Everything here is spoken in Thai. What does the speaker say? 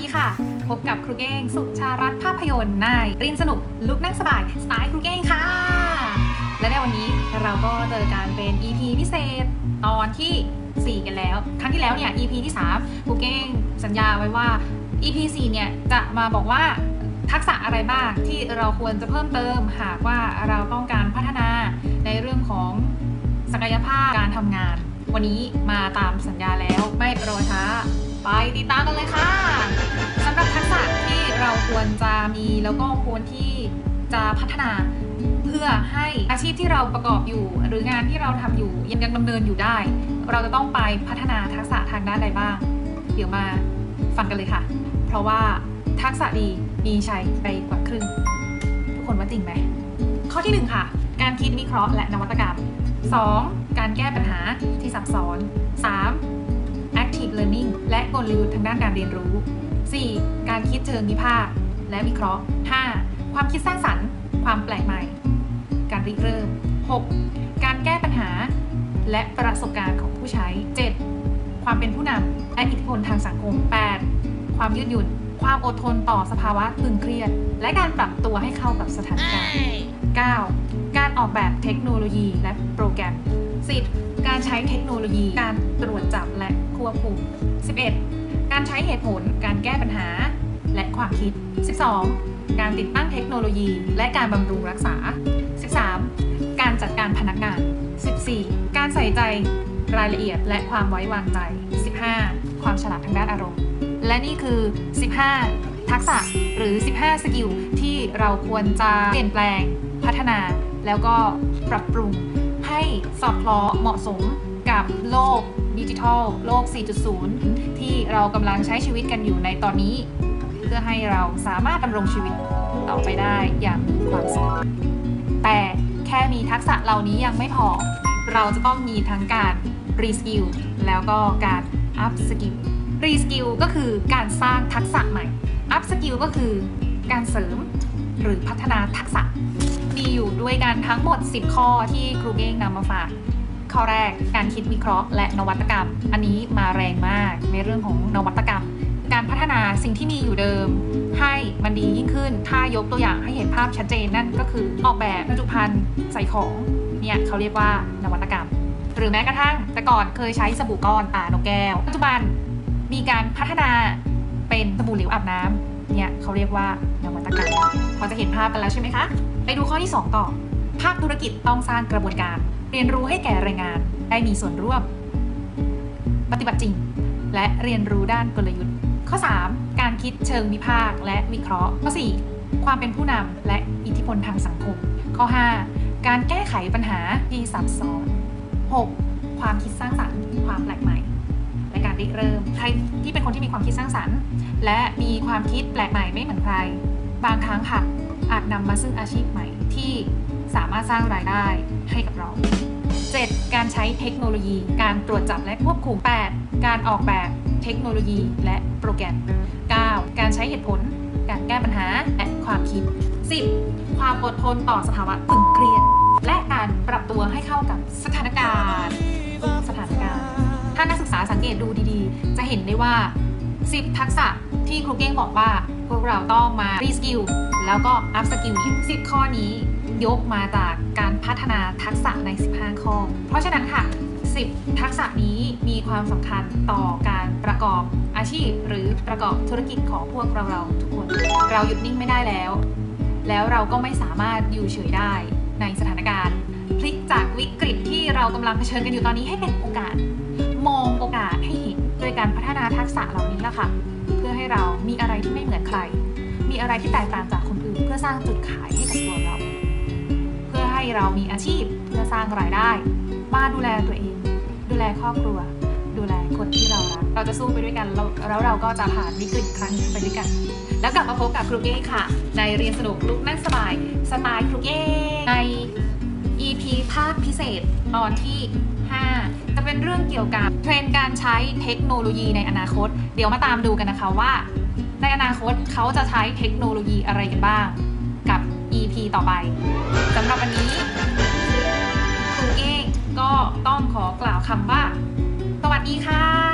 ดีค่ะ พบกับครูเก้งสุชารัตน์ภาพยนตร์ในรียนสนุกลุกนั่งสบายสไตล์ครูเก้งค่ะ และในวันนี้เราก็เจอกันเป็น EP พิเศษตอนที่ 4 กันแล้ว ครั้งที่แล้วเนี่ย EP ที่3ครูเก้งสัญญาไว้ว่า EP 4 เนี่ยจะมาบอกว่าทักษะอะไรบ้างที่เราควรจะเพิ่มเติมหากว่าเราต้องการพัฒนาในเรื่องของศักยภาพการทำงาน วันนี้มาตามสัญญาแล้วไม่รอช้า ไปติดตามกันเลยค่ะสำหรับทักษะที่เราควรจะมีแล้วก็ควรที่จะพัฒนาเพื่อให้อาชีพที่เราประกอบอยู่ หรืองานที่เราทำอยู่ยังยังดำเนินอยู่ได้ เราจะต้องไปพัฒนาทักษะทางด้านใดบ้าง เดี๋ยวมาฟังกันเลยค่ะ เพราะว่าทักษะดีมีใช้ไปกว่าครึ่ง ทุกคนว่าจริงไหมข้อที่หนึ่งค่ะ การคิดวิเคราะห์และนวัตกรรม 2. การแก้ปัญหาที่ซับซ้อน 3. Active learning และกลยุทธ์ทางด้านการเรียนรู้ 4. การคิดเชิงวิพากษ์และวิเคราะห์ 5. ความคิดสร้างสรรค์ ความแปลกใหม่ การริเริ่ม 6. การแก้ปัญหา และประสบการณ์ของผู้ใช้ 7. ความเป็นผู้นำและอิทธิพลทางสังคม 8. ความยืดหยุ่น ความอดทนต่อสภาวะตึงเครียด และการปรับตัวให้เข้ากับสถานการณ์ 9. การออกแบบเทคโนโลยีและโปรแกรม 10. การใช้เทคโนโลยี การตรวจจับและ ควบคุม 11. การใช้เหตุผล การแก้ปัญหา และความคิด 12. การติดตั้งเทคโนโลยี และการบำรุงรักษา 13. การจัดการพนักงาน 14. การใส่ใจรายละเอียดและความไว้วางใจ 15. ความฉลาดทางด้านอารมณ์ และนี่คือ 15 ทักษะหรือ 15 สกิลที่เราควรจะเปลี่ยนแปลง พัฒนา แล้วก็ปรับปรุงให้สอดคล้องเหมาะสม กับโลกดิจิทัลโลก 4.0 ที่เรากำลังใช้ชีวิตกันอยู่ในตอนนี้ เพื่อให้เราสามารถดำรงชีวิตต่อไปได้อย่างมีความสุขแต่แค่มีทักษะเหล่านี้ยังไม่พอ เราจะต้องมีทั้งการรีสกิลแล้วก็การอัพสกิลรีสกิลก็คือการสร้างทักษะใหม่อัพสกิลก็คือการเสริมหรือพัฒนาทักษะ มีอยู่ด้วยกันทั้งหมด 10 ข้อที่ครูเก้งนำมาฝาก ข้อแรกการคิดวิเคราะห์ และนวัตกรรม อันนี้มาแรงมากในเรื่องของนวัตกรรม การพัฒนาสิ่งที่มีอยู่เดิม ให้มันดียิ่งขึ้น ถ้ายกตัวอย่างให้เห็นภาพชัดเจนนั่นก็คือออกแบบบรรจุภัณฑ์ใส่ของเนี่ยเขาเรียกว่านวัตกรรม หรือแม้กระทั่ง แต่ก่อนเคยใช้สบู่ก้อนตานกแก้ว ปัจจุบันมีการพัฒนาเป็นสบู่เหลวอาบน้ำเนี่ยเขาเรียกว่านวัตกรรมพอจะเห็นภาพกันแล้วใช่ไหมคะ ไปดูข้อที่ 2 ต่อ ภาคธุรกิจต้องสร้างกระบวนการ เรียนรู้ให้แก่แรงงานได้มีส่วนร่วม ปฏิบัติจริง และเรียนรู้ด้านกลยุทธ์ ข้อ 3 การคิดเชิงวิพากษ์และวิเคราะห์ ข้อ 4 ความเป็นผู้นำและอิทธิพลทางสังคม ข้อ 5 การแก้ไขปัญหาที่ซับซ้อน 6. ความคิดสร้างสรรค์ความแปลกใหม่และการริเริ่มใครที่เป็นคนที่มีความคิดสร้างสรรค์ และมีความคิดแปลกใหม่ไม่เหมือนใคร บางครั้งค่ะอาจนำมาซึ่งอาชีพใหม่ที่ สร้างรายได้ให้กับเรา 7. การใช้เทคโนโลยี การตรวจจับและควบคุม 8. การออกแบบเทคโนโลยีและโปรแกรม 9. การใช้เหตุผล การแก้ปัญหาและความคิด 10. ความอดทนต่อสภาวะตึงเครียด และการปรับตัวให้เข้ากับสถานการณ์สถานการณ์ ถ้านักศึกษาสังเกตดูดีๆ จะเห็นได้ว่า 10 ทักษะที่ครูเก้งบอกว่า พวกเราต้องมารีสกิลแล้วก็อัพสกิล10 ข้อนี้ ยกมาจากการพัฒนาทักษะใน 15 ข้อ เพราะฉะนั้นค่ะ 10 ทักษะนี้มีความสำคัญต่อการประกอบอาชีพ หรือประกอบธุรกิจของพวกเราเราทุกคน เราหยุดนิ่งไม่ได้แล้ว แล้วเราก็ไม่สามารถอยู่เฉยได้ในสถานการณ์พลิกจากวิกฤตที่เรากำลังเผชิญกันอยู่ตอนนี้ให้เป็นโอกาส มองโอกาสให้เห็นโดยการพัฒนาทักษะเหล่านี้ล่ะค่ะ เพื่อให้เรามีอะไรที่ไม่เหมือนใคร มีอะไรที่แตกต่างจากคนอื่น เพื่อสร้างจุดขายให้กับตัวเรา เพื่อให้เรามีอาชีพเพื่อสร้างรายได้ มาดูแลตัวเอง ดูแลครอบครัว ดูแลคนที่เรารัก เราจะสู้ไปด้วยกันแล้วเราก็จะผ่านวิกฤตครั้งนี้ไปด้วยกัน แล้วกลับมาพบกับครูเก้ค่ะ ในเรียนสนุกลุกนั่งสบายสไตล์ครูเก้ใน EP ภาคพิเศษตอนที่ 5 จะเป็นเรื่องเกี่ยวกับเทรนด์การใช้เทคโนโลยีในอนาคต เดี๋ยวมาตามดูกันนะคะว่า ในอนาคตเขาจะใช้เทคโนโลยีอะไรกันบ้าง กับ EP ต่อไปสำหรับวันนี้ คำว่า สวัสดีค่ะ